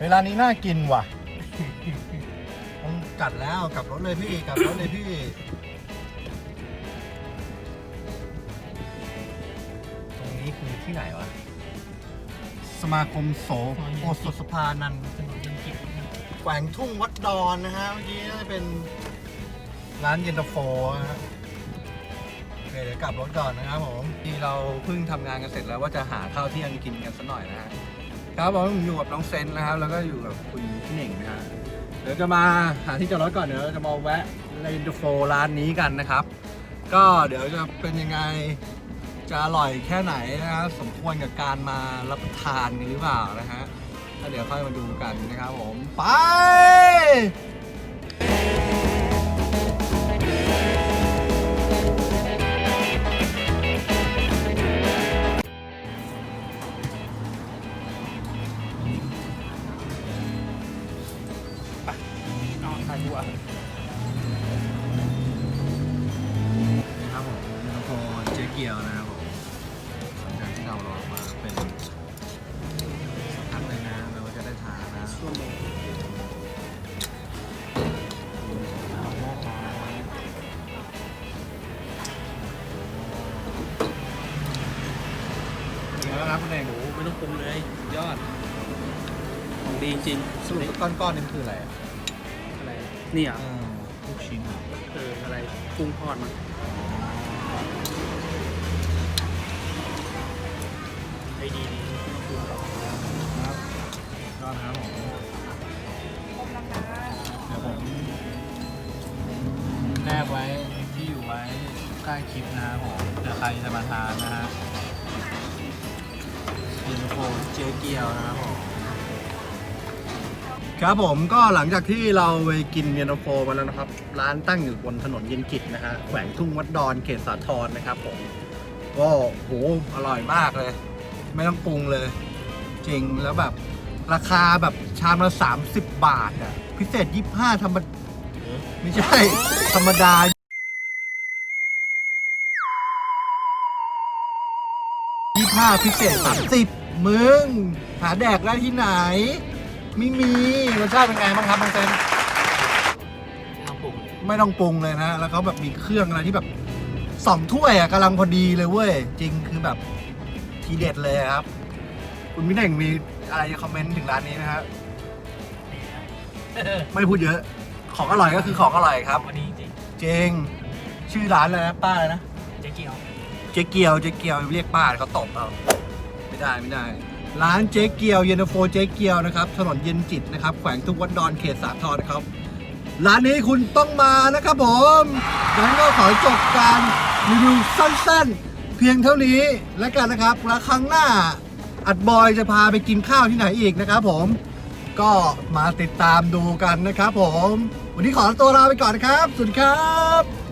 เวลานี้น่ากินว่ะต้องจัดแล้วกลับรถเลยพี่กลับรถเลยพี่ ตรงนี้คือที่ไหนวะ สมาคมโสโอสถสภานันท์ถนนยังกิบแขวงทุ่งวัดดอนนะฮะเมื่อกี้น่าจะเป็นร้านเย็นตาโฟนะฮะโอเคเดี๋ยวกลับรถก่อนนะครับผมที่เราเพิ่งทำงานกันเสร็จแล้วว่าจะหาข้าวเที่ยงกินกันสักหน่อยนะฮะ ครับผมอยู่กับน้องเซนนะครับ แล้วก็อยู่กับคุณพี่เหน่งนะฮะเดี๋ยวจะมาหาที่จอดรถก่อนเดี๋ยวเราจะมาแวะเลนโฟร้านนี้กันนะครับ ก็เดี๋ยวจะเป็นยังไงจะอร่อยแค่ไหนนะครับสมควรกับการมารับประทานหรือเปล่านะฮะถ้าเดี๋ยวค่อยมาดูกันนะครับผมไป นอนคาดัวครับผมยูนิโคเจ๊เกียวนะครับผมหลังจากที่เรารอมาเป็นสักพักเลยนะเราก็จะได้ทานนะช่วโมงเอาหม้อปลาเดี๋ยวนะครับคุณเองโอ้โหไม่ต้องปรุงเลย ยอด ของดีจริงสรุปก้อนๆนี่มันคืออะไรอะอะไร นี่เหรอะลูกชิ้นเอออะไรกุ้งทอดมั้งไอ้ดีดีไม่ต้องปรุงหรอกครับก็นะครับผมเดี๋ยวผมแนบไว้ที่อยู่ไว้ใต้คลิปนะครับผมเผื่อใครจะมาทานนะฮะเย็นตาโฟเจ๊เกียวนะครับผม ครับผมก็หลังจากที่เราไปกินเยนโฟมาแล้วนะครับ ร้านตั้งอยู่บนถนนเย็นกิจนะฮะแขวงทุ่งวัดดอนเขตสาทรนะครับผมก็โหอร่อยมากเลย ไม่ต้องปรุงเลย จริงแล้วแบบราคาแบบชามละ30 บาทอะพิเศษ 25ธรรมดไม่ใช่ ธรรมดา25พิเศษ30มึง หาแดกได้ที่ไหน ไม่มีรสชาติเป็นไงบ้างครับบางเซนทำปรุงไม่ต้องปรุงเลยนะ แล้วเขาแบบมีเครื่องอะไรที่แบบสองถ้วยอะกำลังพอดีเลยเว้ย จริงคือแบบทีเด็ดเลยครับ คุณมิเน่งมีอะไรจะคอมเมนต์ถึงร้านนี้นะครับดีนะไม่พูดเยอะ ของอร่อยก็คือของอร่อยครับวันนี้จริงเจงชื่อร้านเลยนะป้าเลยนะ เจ๊เกียว เจ๊เกียวเจ๊เกียวเรียกป้าเขาตบเอาไม่ได้ไม่ได้ ร้านเจ๊เกียวเย็นโฟเจ๊เกียวนะครับถนนเย็นจิตนะครับแขวงทุกวัดดอนเขตสาทรนะครับ ร้านนี้คุณต้องมานะครับผมดังนั้นก็ขอจบการรีวิวสั้นๆ เพียงเท่านี้แล้วกันนะครับ แล้วครั้งหน้าอัดบอยจะพาไปกินข้าวที่ไหนอีกนะครับผมก็มาติดตามดูกันนะครับผม วันนี้ขอตัวลาไปก่อนนะครับ สวัสดีครับ